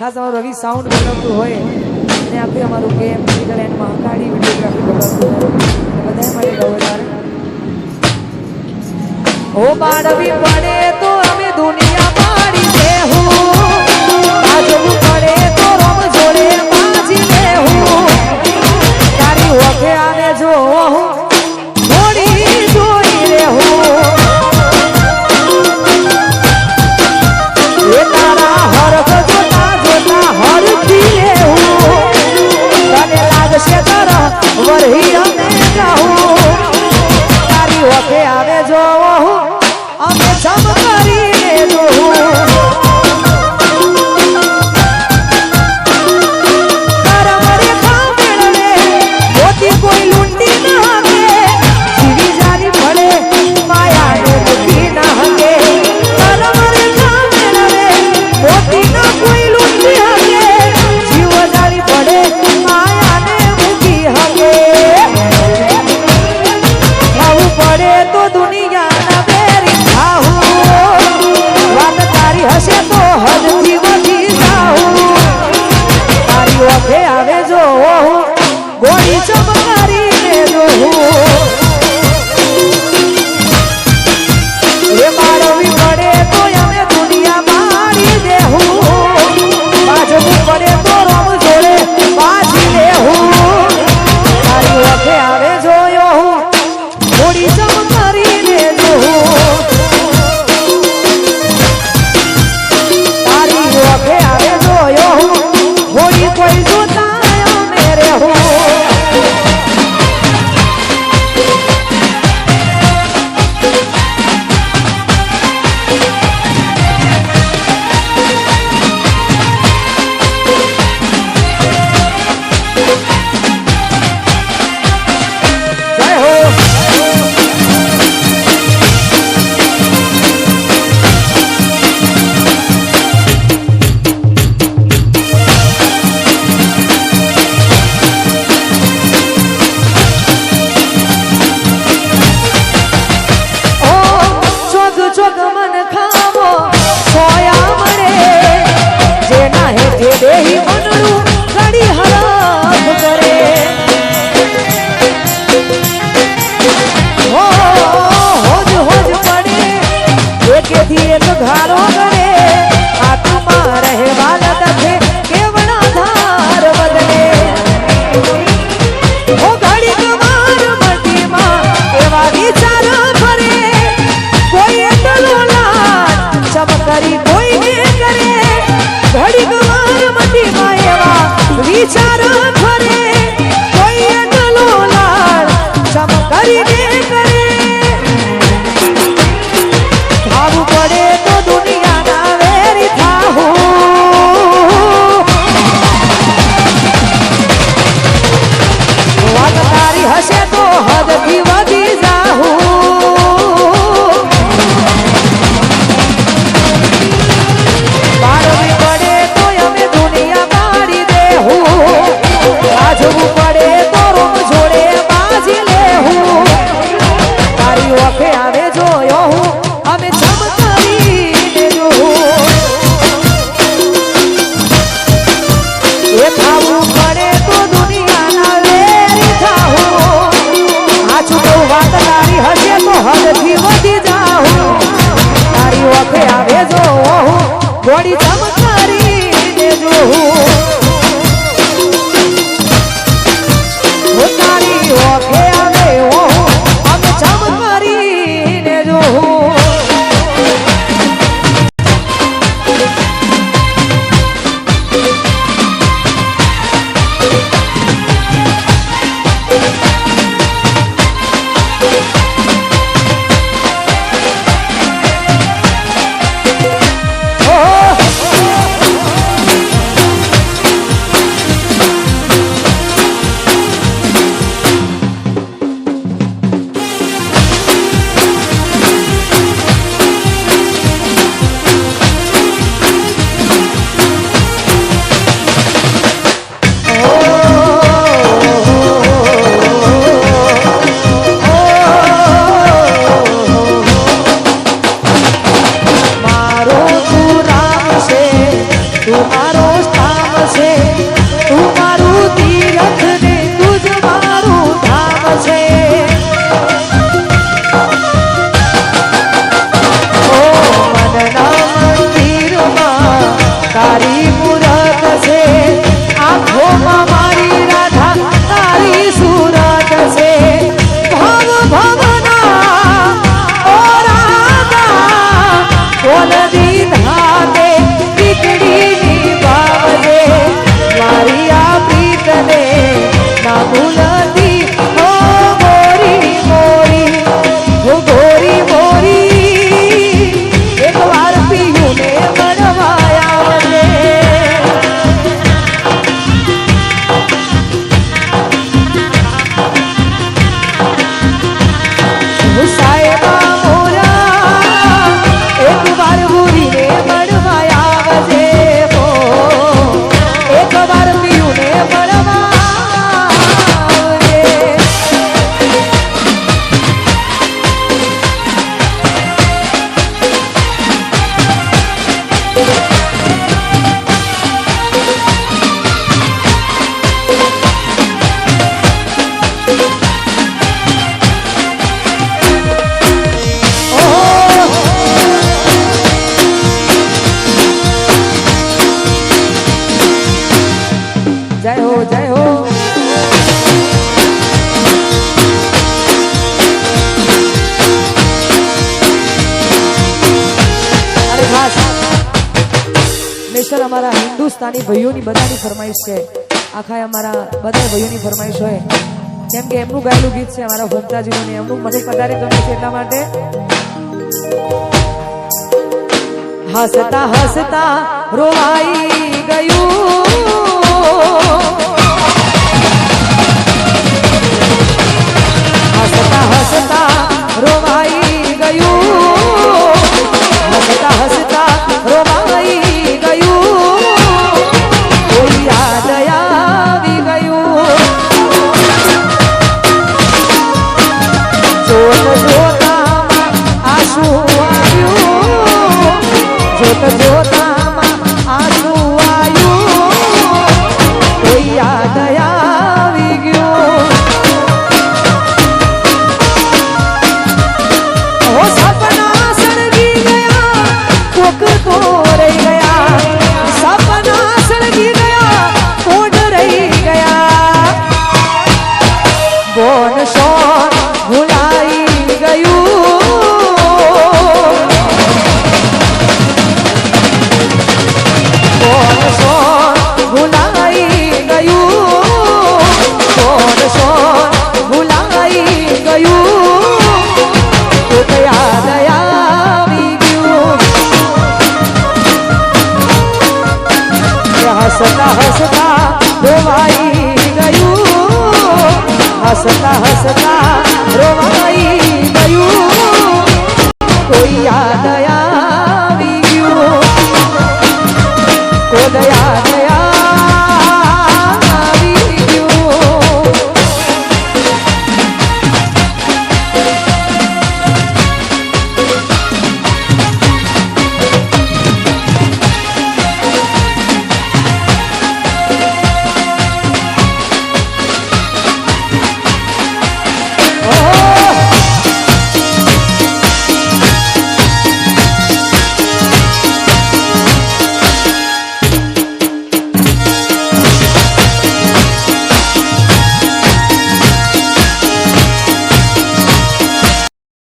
ખાસ અમારું રવિ સાઉન્ડ બનાવતું હોય અને આપણે અમારું game digital and Mahakali videography બનાવતું હોય. બધા માટે ગૌરવ ઓ બાળવી પડે તો અમે દુનિયા પાડી દેહું હિન્દુસ્તાની ભાઈઓની બધાની ફરમાઈશ છે. આખા અમારા બધા ભાઈઓની ફરમાઈશ હોય. કેમ કે એમનું ગાયેલું ગીત છે અમારા ભક્તાજીઓને. એમનું મને વધારે ગમે છે એટલા માટે. હસતા હસતા રોવાઈ ગયું. હસતા હસતા રોવાઈ हंसता हंसता